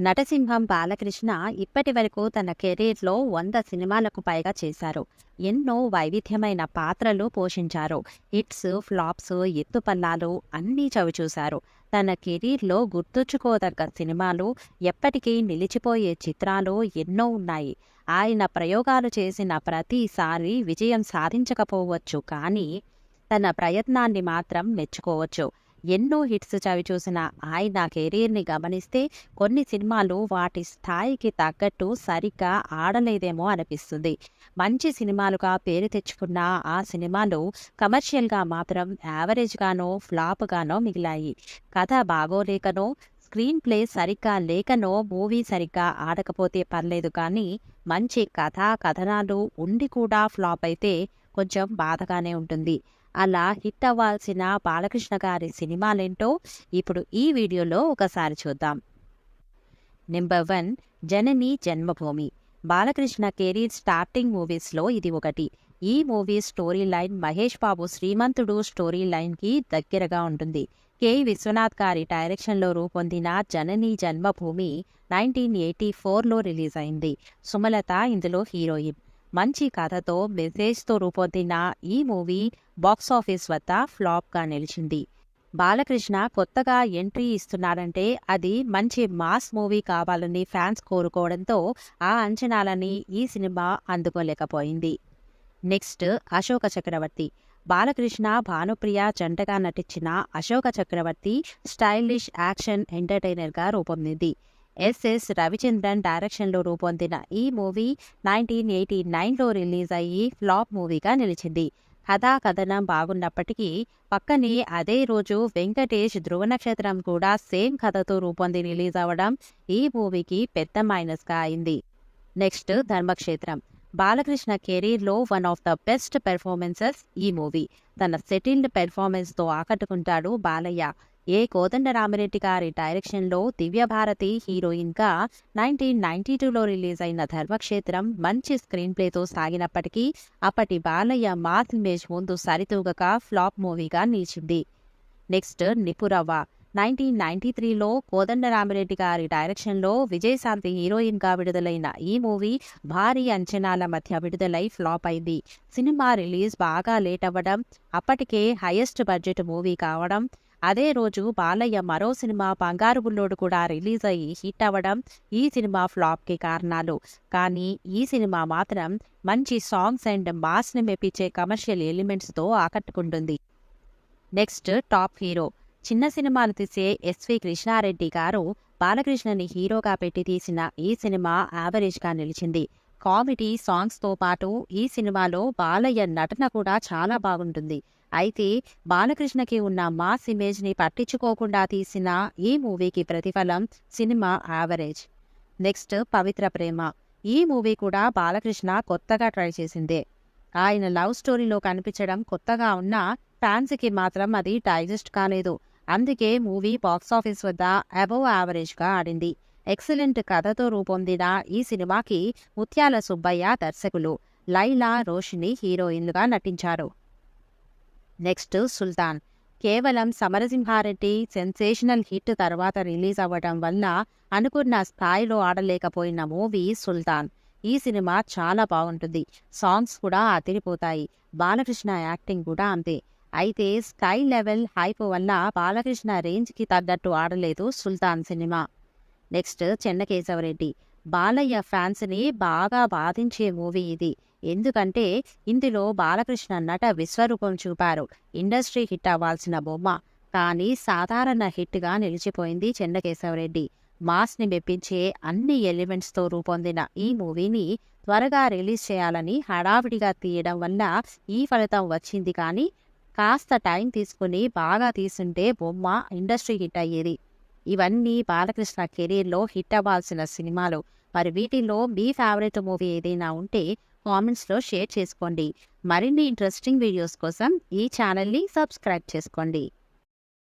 నటసింహం బాలకృష్ణ ఇప్పటి వరకు తన కెరీర్లో వంద సినిమాలకు పైగా చేశారు. ఎన్నో వైవిధ్యమైన పాత్రలు పోషించారు. హిట్స్ ఫ్లాప్స్ ఎత్తుపల్లాలు అన్నీ చవిచూశారు. తన కెరీర్లో గుర్తుంచుకోదగ్గ సినిమాలు ఎప్పటికీ నిలిచిపోయే చిత్రాలు ఎన్నో ఉన్నాయి. ఆయన ప్రయోగాలు చేసిన ప్రతిసారి విజయం సాధించకపోవచ్చు కానీ తన ప్రయత్నాన్ని మాత్రం మెచ్చుకోవచ్చు. ఎన్నో హిట్స్ చవి చూసిన ఆయన కెరీర్ని గమనిస్తే కొన్ని సినిమాలు వాటి స్థాయికి తగ్గట్టు సరిగ్గా ఆడలేదేమో అనిపిస్తుంది. మంచి సినిమాలుగా పేరు తెచ్చుకున్న ఆ సినిమాలు కమర్షియల్గా మాత్రం యావరేజ్గానో ఫ్లాప్గానో మిగిలాయి. కథ బాగోలేకనో స్క్రీన్ ప్లే సరిగ్గా లేకనో మూవీ సరిగ్గా ఆడకపోతే పర్లేదు కానీ మంచి కథా కథనాలు ఉండి కూడా ఫ్లాప్ అయితే కొంచెం బాధగానే ఉంటుంది. అలా హిట్ అవ్వాల్సిన బాలకృష్ణ గారి సినిమాలేంటో ఇప్పుడు ఈ వీడియోలో ఒకసారి చూద్దాం. Number one Janani Janmabhoomi. Balakrishna career starting మూవీస్లో ఇది ఒకటి. ఈ movie story line Mahesh Babu Srimanthudu story లైన్కి దగ్గరగా ఉంటుంది. కె. విశ్వనాథ్ గారి డైరెక్షన్లో రూపొందిన జనని జన్మభూమి నైన్టీన్ ఎయిటీ ఫోర్లో రిలీజ్ అయింది. సుమలత ఇందులో హీరోయిన్. మంచి కథతో మెసేజ్తో రూపొందిన ఈ మూవీ బాక్సాఫీస్ వద్ద ఫ్లాప్గా నిలిచింది. బాలకృష్ణ కొత్తగా ఎంట్రీ ఇస్తున్నారంటే అది మంచి మాస్ మూవీ కావాలని ఫ్యాన్స్ కోరుకోవడంతో ఆ అంచనాలని ఈ సినిమా అందుకోలేకపోయింది. నెక్స్ట్ అశోక చక్రవర్తి. బాలకృష్ణ భానుప్రియ జంటగా నటించిన అశోక చక్రవర్తి స్టైలిష్ యాక్షన్ ఎంటర్టైనర్గా రూపొందింది. ఎస్ఎస్ రవిచంద్రన్ డైరెక్షన్లో రూపొందిన ఈ మూవీ నైన్టీన్ ఎయిటీ నైన్లో రిలీజ్ అయ్యి ఫ్లాప్ మూవీగా నిలిచింది. కథా కథనం బాగున్నప్పటికీ పక్కనే అదే రోజు వెంకటేష్ ధ్రువ నక్షత్రం కూడా సేమ్ కథతో రూపొంది రిలీజ్ అవ్వడం ఈ మూవీకి పెద్ద మైనస్గా అయింది. నెక్స్ట్ ధర్మక్షేత్రం. బాలకృష్ణ కెరీర్లో one of the best performances ఈ మూవీ. తన సెటిల్డ్ పెర్ఫార్మెన్స్తో ఆకట్టుకుంటాడు బాలయ్య. ఏ కోదండరామిరెడ్డి గారి డైరెక్షన్లో దివ్యభారతి హీరోయిన్గా నైన్టీన్ నైన్టీ టూలో రిలీజ్ అయిన ధర్మక్షేత్రం మంచి స్క్రీన్ ప్లేతో సాగినప్పటికీ అప్పటి బాలయ్య మాస్ ఇమేజ్ ముందు సరితూగక ఫ్లాప్ మూవీగా నిలిచింది. నెక్స్ట్ నిపురవ్వ. నైన్టీన్ నైన్టీ త్రీలో కోదండరామిరెడ్డి గారి డైరెక్షన్లో విజయశాంతి హీరోయిన్గా విడుదలైన ఈ మూవీ భారీ అంచనాల మధ్య విడుదలై ఫ్లాప్ అయింది. సినిమా రిలీజ్ బాగా లేట్ అవ్వడం అప్పటికే హైయెస్ట్ బడ్జెట్ మూవీ కావడం అదే రోజు బాలయ్య మరో సినిమా బంగారు బుల్లోడు కూడా రిలీజ్ అయ్యి హిట్ అవ్వడం ఈ సినిమా ఫ్లాప్కి కారణాలు. కానీ ఈ సినిమా మాత్రం మంచి సాంగ్స్ అండ్ మాస్ని మెప్పించే కమర్షియల్ ఎలిమెంట్స్తో ఆకట్టుకుంటుంది. Next top hero. చిన్న సినిమాలు తీసే ఎస్వి కృష్ణారెడ్డి గారు బాలకృష్ణని హీరోగా పెట్టి తీసిన ఈ సినిమా యావరేజ్గా నిలిచింది. కామెడీ సాంగ్స్తో పాటు ఈ సినిమాలో బాలయ్య నటన కూడా చాలా బాగుంటుంది. అయితే బాలకృష్ణకి ఉన్న మాస్ ఇమేజ్ని పట్టించుకోకుండా తీసిన ఈ మూవీకి ప్రతిఫలం సినిమా యావరేజ్. నెక్స్ట్ పవిత్ర ప్రేమ. ఈ మూవీ కూడా బాలకృష్ణ కొత్తగా ట్రై చేసిందే. ఆయన లవ్ స్టోరీలో కనిపించడం కొత్తగా ఉన్నా ఫ్యాన్స్కి మాత్రం అది డైజెస్ట్ కాలేదు. అందుకే మూవీ బాక్సాఫీస్ వద్ద అబోవ్ యావరేజ్గా ఆడింది. ఎక్సలెంట్ కథతో రూపొందిన ఈ సినిమాకి ముత్యాల సుబ్బయ్య దర్శకులు. లైలా రోషిని హీరోయిన్లుగా నటించారు. నెక్స్ట్ సుల్తాన్. కేవలం సమరసింహారెడ్డి సెన్సేషనల్ హిట్ తర్వాత రిలీజ్ అవ్వడం వల్ల అనుకున్న స్థాయిలో ఆడలేకపోయిన మూవీ సుల్తాన్. ఈ సినిమా చాలా బాగుంటుంది. సాంగ్స్ కూడా అదిరిపోతాయి. బాలకృష్ణ యాక్టింగ్ కూడా అంతే. అయితే స్కై లెవెల్ హైప్ వల్ల బాలకృష్ణ రేంజ్కి తగ్గట్టు ఆడలేదు సుల్తాన్ సినిమా. నెక్స్ట్ చెన్నకేశవరెడ్డి బాలయ్య ఫ్యాన్స్ని బాగా బాధించే మూవీ ఇది. ఎందుకంటే ఇందులో బాలకృష్ణ నట విశ్వరూపం చూపారు. ఇండస్ట్రీ హిట్ అవ్వాల్సిన బొమ్మ. కానీ సాధారణ హిట్గా నిలిచిపోయింది చెన్నకేశవరెడ్డి మాస్ని మెప్పించే అన్ని ఎలిమెంట్స్తో రూపొందిన ఈ మూవీని త్వరగా రిలీజ్ చేయాలని హడావిడిగా తీయడం వల్ల ఈ ఫలితం వచ్చింది కానీ కాస్త టైం తీసుకుని బాగా తీసుంటే బొమ్మ ఇండస్ట్రీ హిట్ అయ్యేది. ఇవన్నీ బాలకృష్ణ కెరీర్లో హిట్ అవ్వాల్సిన సినిమాలు. మరి వీటిలో మీ ఫేవరెట్ మూవీ ఏదైనా ఉంటే కామెంట్స్లో షేర్ చేసుకోండి. మరిన్ని ఇంట్రెస్టింగ్ వీడియోస్ కోసం ఈ ఛానల్ని సబ్స్క్రైబ్ చేసుకోండి.